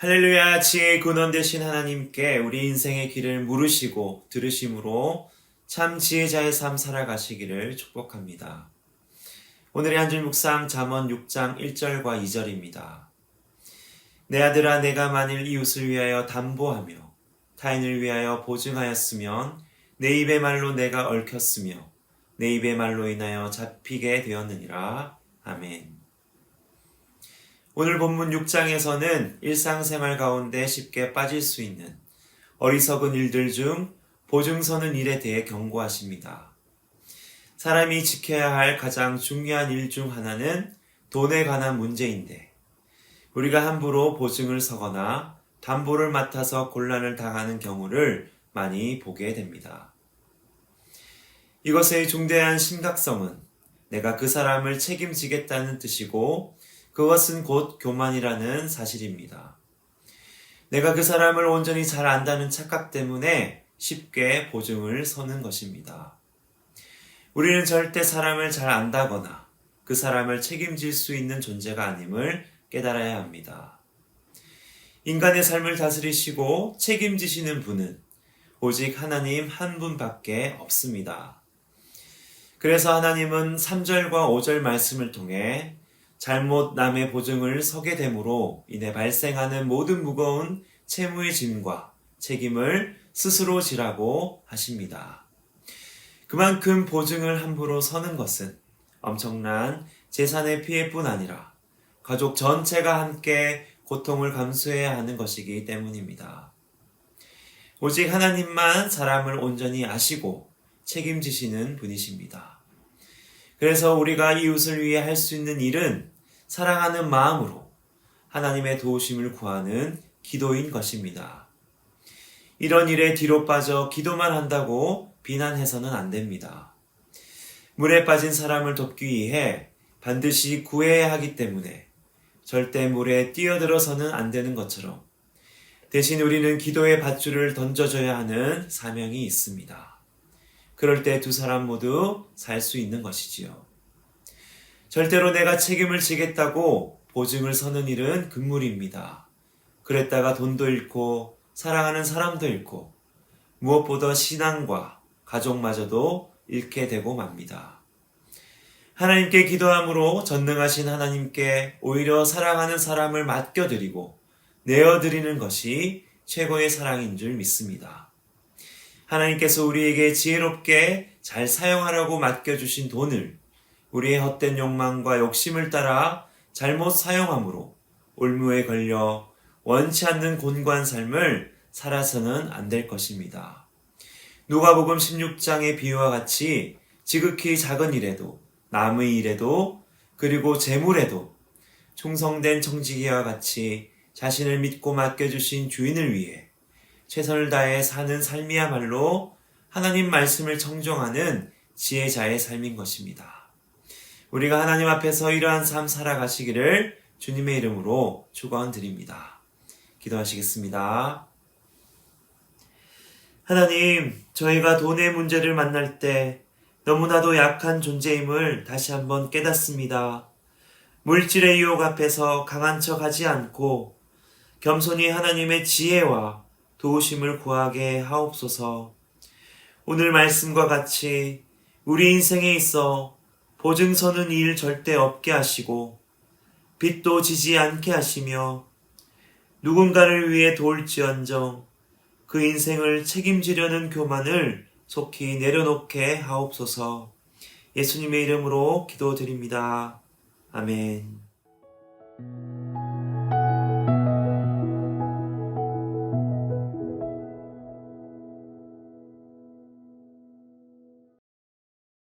할렐루야, 지혜의 근원 되신 하나님께 우리 인생의 길을 물으시고 들으심으로 참 지혜자의 삶 살아가시기를 축복합니다. 오늘의 한 줄 묵상 잠언 6장 1절과 2절입니다. 내 아들아 내가 만일 이웃을 위하여 담보하며 타인을 위하여 보증하였으면 내 입의 말로 내가 얽혔으며 내 입의 말로 인하여 잡히게 되었느니라. 아멘. 오늘 본문 6장에서는 일상생활 가운데 쉽게 빠질 수 있는 어리석은 일들 중 보증서는 일에 대해 경고하십니다. 사람이 지켜야 할 가장 중요한 일 중 하나는 돈에 관한 문제인데 우리가 함부로 보증을 서거나 담보를 맡아서 곤란을 당하는 경우를 많이 보게 됩니다. 이것의 중대한 심각성은 내가 그 사람을 책임지겠다는 뜻이고 그것은 곧 교만이라는 사실입니다. 내가 그 사람을 온전히 잘 안다는 착각 때문에 쉽게 보증을 서는 것입니다. 우리는 절대 사람을 잘 안다거나 그 사람을 책임질 수 있는 존재가 아님을 깨달아야 합니다. 인간의 삶을 다스리시고 책임지시는 분은 오직 하나님 한 분밖에 없습니다. 그래서 하나님은 3절과 5절 말씀을 통해 잘못 남의 보증을 서게 됨으로 인해 발생하는 모든 무거운 채무의 짐과 책임을 스스로 지라고 하십니다. 그만큼 보증을 함부로 서는 것은 엄청난 재산의 피해뿐 아니라 가족 전체가 함께 고통을 감수해야 하는 것이기 때문입니다. 오직 하나님만 사람을 온전히 아시고 책임지시는 분이십니다. 그래서 우리가 이웃을 위해 할 수 있는 일은 사랑하는 마음으로 하나님의 도우심을 구하는 기도인 것입니다. 이런 일에 뒤로 빠져 기도만 한다고 비난해서는 안 됩니다. 물에 빠진 사람을 돕기 위해 반드시 구해야 하기 때문에 절대 물에 뛰어들어서는 안 되는 것처럼 대신 우리는 기도의 밧줄을 던져줘야 하는 사명이 있습니다. 그럴 때 두 사람 모두 살 수 있는 것이지요. 절대로 내가 책임을 지겠다고 보증을 서는 일은 금물입니다. 그랬다가 돈도 잃고 사랑하는 사람도 잃고 무엇보다 신앙과 가족마저도 잃게 되고 맙니다. 하나님께 기도함으로 전능하신 하나님께 오히려 사랑하는 사람을 맡겨드리고 내어드리는 것이 최고의 사랑인 줄 믿습니다. 하나님께서 우리에게 지혜롭게 잘 사용하라고 맡겨주신 돈을 우리의 헛된 욕망과 욕심을 따라 잘못 사용함으로 올무에 걸려 원치 않는 곤고한 삶을 살아서는 안 될 것입니다. 누가복음 16장의 비유와 같이 지극히 작은 일에도 남의 일에도 그리고 재물에도 충성된 청지기와 같이 자신을 믿고 맡겨주신 주인을 위해 최선을 다해 사는 삶이야말로 하나님 말씀을 청정하는 지혜자의 삶인 것입니다. 우리가 하나님 앞에서 이러한 삶 살아가시기를 주님의 이름으로 축원드립니다. 기도하시겠습니다. 하나님, 저희가 돈의 문제를 만날 때 너무나도 약한 존재임을 다시 한번 깨닫습니다. 물질의 유혹 앞에서 강한 척 하지 않고 겸손히 하나님의 지혜와 도우심을 구하게 하옵소서. 오늘 말씀과 같이 우리 인생에 있어 보증 서는 일 절대 없게 하시고 빚도 지지 않게 하시며 누군가를 위해 도울지언정 그 인생을 책임지려는 교만을 속히 내려놓게 하옵소서 예수님의 이름으로 기도드립니다. 아멘.